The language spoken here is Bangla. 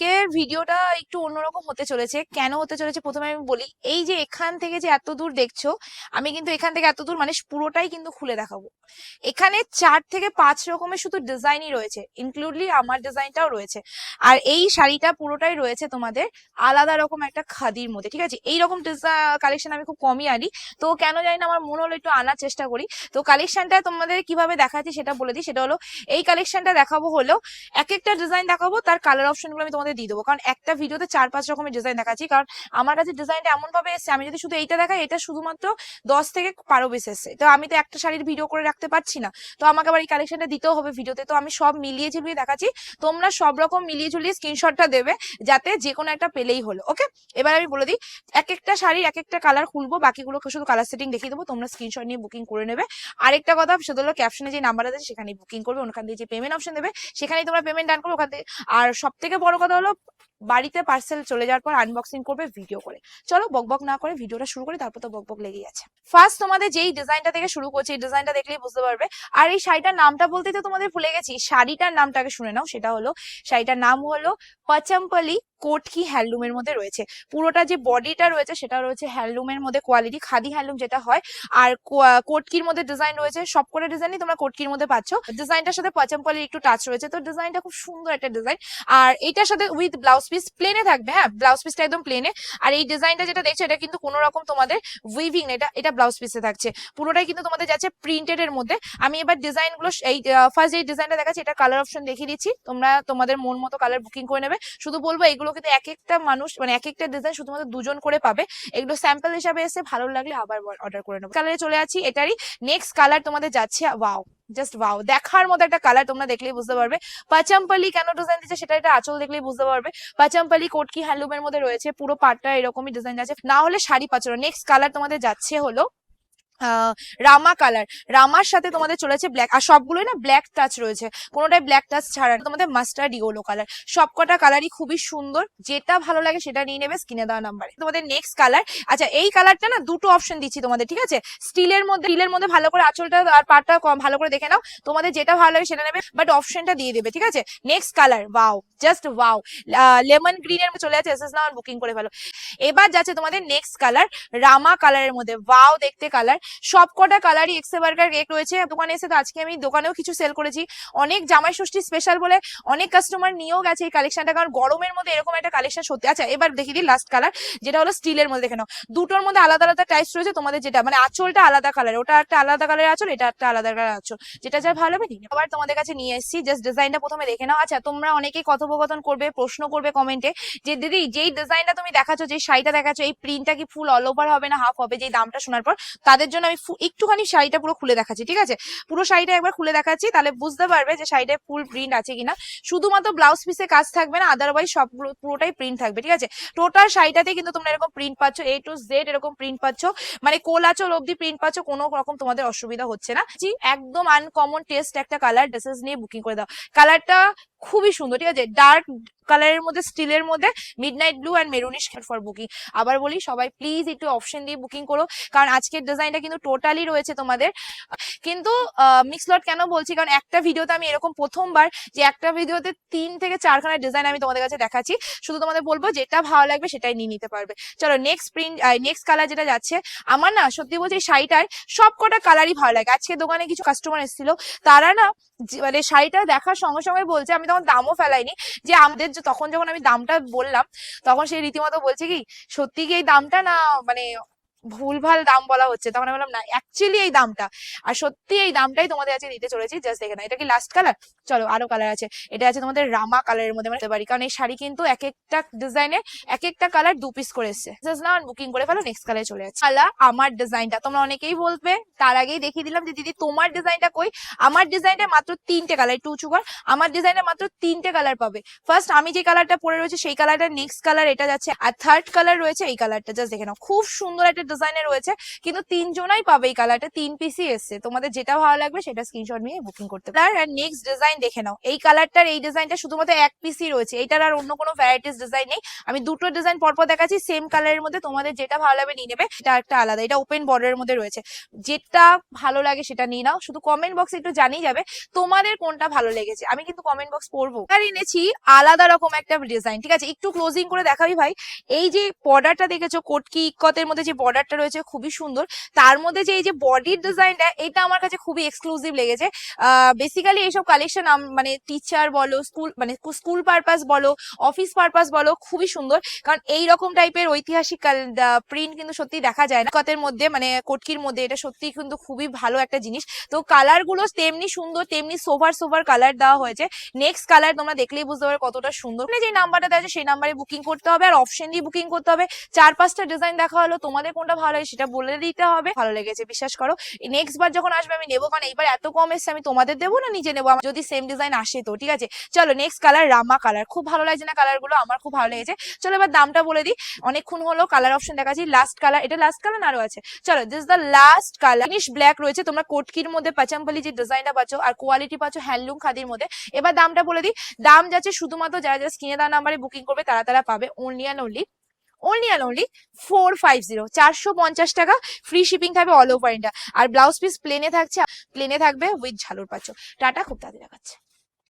আজকের ভিডিওটা একটু অন্যরকম হতে চলেছে। কেন হতে চলেছে? প্রথমে আমি বলি, এই যে এখান থেকে যে এত দূর দেখছ, আমি কিন্তু এখান থেকে এত দূর মানে পুরোটাই কিন্তু খুলে দেখাবো। এখানে চার থেকে পাঁচ রকমের শুধু ডিজাইনই রয়েছে ইনক্লুডলি আমার ডিজাইনটাও রয়েছে। আর এই শাড়িটা পুরোটাই রয়েছে তোমাদের আলাদা রকম একটা খাদির মধ্যে, ঠিক আছে? এই রকম কালেকশন আমি খুব কমই আনি। তো কেন জানি না আমার মনে হলো একটু আনার চেষ্টা করি। তো কালেকশনটা তোমাদের কীভাবে দেখাচ্ছি সেটা বলে দিই। সেটা হলো, এই কালেকশনটা দেখাবো হলো এক একটা ডিজাইন দেখাবো, তার কালার অপশনগুলো আমি তোমাদের দিয়ে দেবো। কারণ একটা ভিডিওতে চার, পাঁচ রকমের ডিজাইন দেখাচ্ছি। কারণ আমার কাছে ডিজাইনটা এমন ভাবে এসছে, আমি যদি শুধু এইটা দেখাই, এটা শুধুমাত্র দশ থেকে বারো পিস এসছে। তো আমি তো একটা শাড়ির ভিডিও করে রাখতে পারছি না। তো আমাকে আবার এই কালেকশনটা দিতেও হবে ভিডিওতে। তো আমি সব মিলিয়ে ঝুলিয়ে দেখাচ্ছি। তোমরা সব রকম মিলিয়ে ঝুলিয়ে স্ক্রিনশটটা দেবে, যাতে যে কোনো একটা পেলেই হলো ওকে এবার আমি বলে দিই এক একটা শাড়ির এক একটা কালার খুলবো বাকিগুলোকে শুধু কালার সেটিং দেখিয়ে দেবো, তোমরা স্ক্রিনশট নিয়ে বুকিং করে নেবে। আরেকটা কথা, সেটা হলো ক্যাপশনে যে নাম্বার আছে সেখানে বুকিং করবে। ওখান দিয়ে যে পেমেন্ট অপশন দেবে, সেখানেই তোমরা পেমেন্ট ডান করবে, ওখান থেকে আর সব থেকে বড় কথা হলো বাড়িতে পার্সেল চলে যাওয়ার পর আনবক্সিং করবে ভিডিও করে। চলো বকবক না করে ভিডিওটা শুরু করে, তারপর তো বকবক লেগে আছে। ফার্স্ট তোমাদের যেই ডিজাইনটা থেকে শুরু করছে, এই ডিজাইনটা দেখলেই বুঝতে পারবে। আর এই শাড়িটার নামটা বলতে তো তোমাদের ভুলে গেছি, শাড়িটার নামটাকে শুনে নাও, সেটা হলো, শাড়িটার নাম হলো পচম্পলি কোটকি হ্যান্ডলুমের মধ্যে রয়েছে। পুরোটা যে বডিটা রয়েছে সেটা রয়েছে হ্যান্ডলুমের মধ্যে কোয়ালিটি খাদি হ্যান্ডলুম যেটা হয়। আর কোটকির মধ্যে ডিজাইন রয়েছে, সব করে ডিজাইনই তোমরা কোটকির মধ্যে পাচ্ছ। ডিজাইনটার সাথে পচম্পলির একটু টাচ রয়েছে। তো ডিজাইনটা খুব সুন্দর একটা ডিজাইন আর এটার সাথে উইথ ব্লাউজ পিস প্লেনে থাকবে হ্যাঁ? ব্লাউজ পিসটা একদম প্লেনে আর এই ডিজাইনটা যেটা দেখছ, এটা কিন্তু কোনো রকম তোমাদের উইভিং এটা এটা ব্লাউজ পিসে থাকছে। পুরোটাই কিন্তু তোমাদের যাচ্ছে প্রিন্টেড এর মধ্যে। আমি এবার ডিজাইনগুলো এই ফার্স্ট যে ডিজাইনটা দেখাচ্ছি, এটা কালার অপশন দেখিয়ে দিচ্ছি। তোমরা তোমাদের মন মতো কালার বুকিং করে নেবে। শুধু বলব, এগুলো কিন্তু এক একটা মানুষ মানে এক একটা ডিজাইন শুধুমাত্র দুজন করে পাবে। এগুলো স্যাম্পল হিসাবে এসে ভালো লাগলে আবার অর্ডার করে নেব। কালারে চলে আছি, এটারই নেক্সট কালার তোমাদের যাচ্ছে ওয়াও জাস্ট ওয়াও দেখার মতো একটা কালার তোমরা দেখলেই বুঝতে পারবে। পাচাম্পালি কেন ডিজাইন দিচ্ছে সেটা এটা আঁচল দেখলেই বুঝতে পারবে। পাচাম্পালি, কোটকি, হ্যান্ডলুমের মধ্যে রয়েছে, পুরো পাটটা এরকমই ডিজাইন আছে। না হলে শাড়ি পাচড় নেক্সট কালার তোমাদের যাচ্ছে হলো রামা কালার রামার সাথে তোমাদের চলেছে ব্ল্যাক আর সবগুলোই না ব্ল্যাক টাচ রয়েছে। কোনোটাই ব্ল্যাক টাচ ছাড়া তোমাদের মাস্টার্ড ইয়েলো কালার সবকটা কালারই খুবই সুন্দর। যেটা ভালো লাগে সেটা নিয়ে নেবে স্ক্রিনে দেওয়া নাম্বারে তোমাদের নেক্সট কালার আচ্ছা এই কালারটা না দুটো অপশন দিচ্ছি তোমাদের, ঠিক আছে? স্টিলের মধ্যে স্টিলের মধ্যে ভালো করে আঁচলটা আর পাটটা কম- ভালো করে দেখে নাও। তোমাদের যেটা ভালো লাগে সেটা নেবে বাট অপশনটা দিয়ে দেবে, ঠিক আছে? Next colour wow just wow lemon green এর চলে আছে এসএস নাও বুকিং করে ফেলো। এবার যাচ্ছে তোমাদের নেক্সট কালার রামা কালারের মধ্যে ওয়াও দেখতে কালার সবকটা কালারই এক্সে বার্গার কেক রয়েছে। দোকানে এসে তো আজকে আমি দোকানেও কিছু সেল করেছি। অনেক জামাই ষষ্ঠী স্পেশাল বলে অনেক কাস্টমার নিয়েও গেছে এই কালেকশনটা কারণ গরমের মধ্যে এরকম একটা কালেকশন সত্যি আচ্ছা এবার দেখিয়ে দিই লাস্ট কালার যেটা হলো স্টিলের মধ্যে দেখে নাও। দুটোর মধ্যে আলাদা আলাদা টাইপস রয়েছে, তোমাদের যেটা মানে আঁচলটা আলাদা কালার ওটা একটা আলাদা কালারের আঁচল, এটা একটা আলাদা কালার আঁচল। যেটা যা ভালো হবে আবার তোমাদের কাছে নিয়ে এসেছি জাস্ট ডিজাইনটা প্রথমে দেখে নাও। আচ্ছা তোমরা অনেকেই কথোপকথন করবে, প্রশ্ন করবে কমেন্টে যে দিদি যেই ডিজাইনটা তুমি দেখাচ্ছ যে শাড়িটা দেখাচ্ছ, এই প্রিন্টটা কি ফুল অল ওভার হবে না হাফ হবে? যে দামটা শোনার পর, তাদের জন্য আমি একটুখানি শাড়িটা পুরো খুলে দেখাচ্ছি, ঠিক আছে? পুরো শাড়িটা একবার খুলে দেখাচ্ছি, তাহলে বুঝতে পারবে যে শাড়িটায় ফুল প্রিন্ট আছে কিনা। শুধুমাত্র ব্লাউজ পিসে কাজ থাকবে না আদারওয়াইজ সবগুলো পুরোটাই প্রিন্ট থাকবে, ঠিক আছে? টোটাল শাড়িটাতে কিন্তু তোমরা এরকম প্রিন্ট পাচ্ছ এ টু জেড এরকম প্রিন্ট পাচ্ছ মানে কোলাচল অব্দি প্রিন্ট পাচ্ছ, কোনো রকম তোমাদের অসুবিধা হচ্ছে না। জি, একদম আনকমন টেস্ট একটা কালার ড্রেসেস নিয়ে বুকিং করে দাও। কালারটা খুবই সুন্দর, ঠিক আছে? ডার্ক কালারের মধ্যে, স্টিলের মধ্যে midnight blue and maroonish for booking আবার বলি, সবাই প্লিজ একটু অপশন দিয়ে বুকিং করো, কারণ আজকের ডিজাইনটা কিন্তু টোটালি রয়েছে তোমাদের। কিন্তু মিক্স লট কেন বলছি? কারণ একটা ভিডিওতে আমি এরকম প্রথমবার যে একটা ভিডিওতে তিন থেকে চারখানা ডিজাইন আমি তোমাদের কাছে দেখাচ্ছি, শুধু তোমাদের বলব যেটা ভালো লাগবে সেটাই নিয়ে নিতে পারবে। চলো নেক্সট প্রিন্ট নেক্সট কালার যেটা যাচ্ছে, আমার না সত্যি বলছি এই শাড়িটার সব কটা কালারই ভালো লাগে। আজকে দোকানে কিছু কাস্টমার এসেছিল, তারা না মানে শাড়িটা দেখার সঙ্গে সঙ্গে বলছে, আমি তখন দামও ফেলাইনি, যে আমাদের যে- তখন যখন আমি দামটা বললাম, তখন সে রীতিমতো বলছে কি, সত্যি কি এই দামটা না মানে ভুলভাল দাম বলা হচ্ছে। তখন আমি বললাম না অ্যাকচুয়ালি এই দামটা। আর সত্যি এই দামটাই তোমাদের কাছে দিতে চলেছি জাস্ট দেখে না এটা কি লাস্ট কালার চলো, আরও কালার আছে। এটা আছে তোমাদের রামা কালারের মধ্যে মানে পারি। কারণ এই শাড়ি কিন্তু এক একটা ডিজাইনে এক একটা কালার দু পিস করে এসছে। জাস্ট না বুকিং করে ফেলো নেক্সট কালারে চলে যাচ্ছে। আলা আমার ডিজাইনটা তোমরা অনেকেই বলবে, তার আগেই দেখিয়ে দিলাম যে, দিদি, তোমার ডিজাইনটা কই? আমার ডিজাইনটা মাত্র তিনটে কালার টু চুগার আমার ডিজাইনে মাত্র তিনটে কালার পাবে। ফার্স্ট আমি যে কালারটা পরে রয়েছে, সেই কালারটা নেক্সট কালার এটা যাচ্ছে। আর থার্ড কালার রয়েছে এই কালারটা জাস্ট দেখে নাও। খুব সুন্দর একটা ডিজাইনে রয়েছে, কিন্তু তিনজনাই পাবে এই কালারটা তিন পিসই এসছে। তোমাদের যেটা ভালো লাগবে সেটা স্ক্রিনশট নিয়ে বুকিং করতে পারো। আর নেক্সট ডিজাইন দেখে নাও। এই কালারটার এই ডিজাইনটা শুধুমাত্র এক পিসই রয়েছে। এটার আর অন্য কোনো ভ্যারাইটিস ডিজাইন নেই। আমি দুটো ডিজাইন পরপর দেখাচ্ছি সেম কালারের মধ্যে তোমাদের যেটা ভালো লাগবে নিয়ে নেবে, এটা একটা আলাদা। এটা ওপেন বর্ডারের মধ্যে রয়েছে। যেটা ভালো লাগে সেটা নিয়ে নাও। শুধু কমেন্ট বক্সে একটু জানিয়ে যাবে, তোমাদের কোনটা ভালো লেগেছে। আমি কিন্তু কমেন্ট বক্স পড়ব আর এনেছি আলাদা রকম একটা ডিজাইন ঠিক আছে? একটু ক্লোজিং করে দেখাবি ভাই। এই যে বর্ডারটা দেখেছ, কোটকি ইকতের মধ্যে যে বর্ডারটা রয়েছে, খুবই সুন্দর। তার মধ্যে যে এই যে বডির ডিজাইনটা এটা আমার কাছে খুবই এক্সক্লুসিভ লেগেছে। বেসিক্যালি এইসব কালেকশন মানে টিচার বলো স্কুল মানে স্কুল পারপাস বলো অফিস পারপাস বলো, খুবই সুন্দর। কারণ এই রকম টাইপের ঐতিহাসিক প্রিন্ট কিন্তু সত্যি দেখা যায় না। কতের মধ্যে মানে কোটকির মধ্যে, এটা সত্যি কিন্তু খুবই ভালো একটা জিনিস। তো কালারগুলো তেমনি সুন্দর, তেমনি সোভার সোভার কালার দেওয়া হয়েছে। নেক্সট কালার তোমরা দেখলেই বুঝতে পারবে কতটা সুন্দর। মানে যে নাম্বারটা দেওয়া সেই নাম্বারে বুকিং করতে হবে, আর অপশন দিয়ে বুকিং করতে হবে। চার পাঁচটা ডিজাইন দেখা হলো, তোমাদের কোনটা ভালো লাগে সেটা বলে দিতে হবে। ভালো লেগেছে, বিশ্বাস করো। নেক্সট বার যখন আসবে, আমি নেব। কারণ এইবার এত কম এসছে, আমি তোমাদের দেবো না? নিজে নেব। আমার যদি সেম ডিজাইন আসে তো, ঠিক আছে? চলো নেক্সট কালার রামা কালার খুব ভালো লাগছে না কালারগুলো? আমার খুব ভালো লেগেছে। চলো, এবার দামটা বলে দিই। অনেকক্ষণ হলো কালার অপশন দেখাচ্ছি। লাস্ট কালার এটা লাস্ট কালার আরও আছে? চলো this the last colour finish black রয়েছে। তোমরা কোটকির মধ্যে পাচাম্পালি যে ডিজাইনটা পাচ্ছ আর কোয়ালিটি পাচ্ছ হ্যান্ডলুম খাদির মধ্যে। এবার দামটা বলে দিই। দাম যাচ্ছে শুধুমাত্র যারা যারা স্ক্রিনে দেওয়া নাম্বারে বুকিং করবে, তারা তারা পাবে only and only only and only four five zero চারশো পঞ্চাশ টাকা ফ্রি শিপিং থাকবে অল ওভার ইন্ডিয়া আর ব্লাউজ পিস প্লেনে থাকছে প্লেনে থাকবে উইথ ঝালুর পাচ্ছ টাটা, খুব তাড়াতাড়ি দেখাচ্ছে।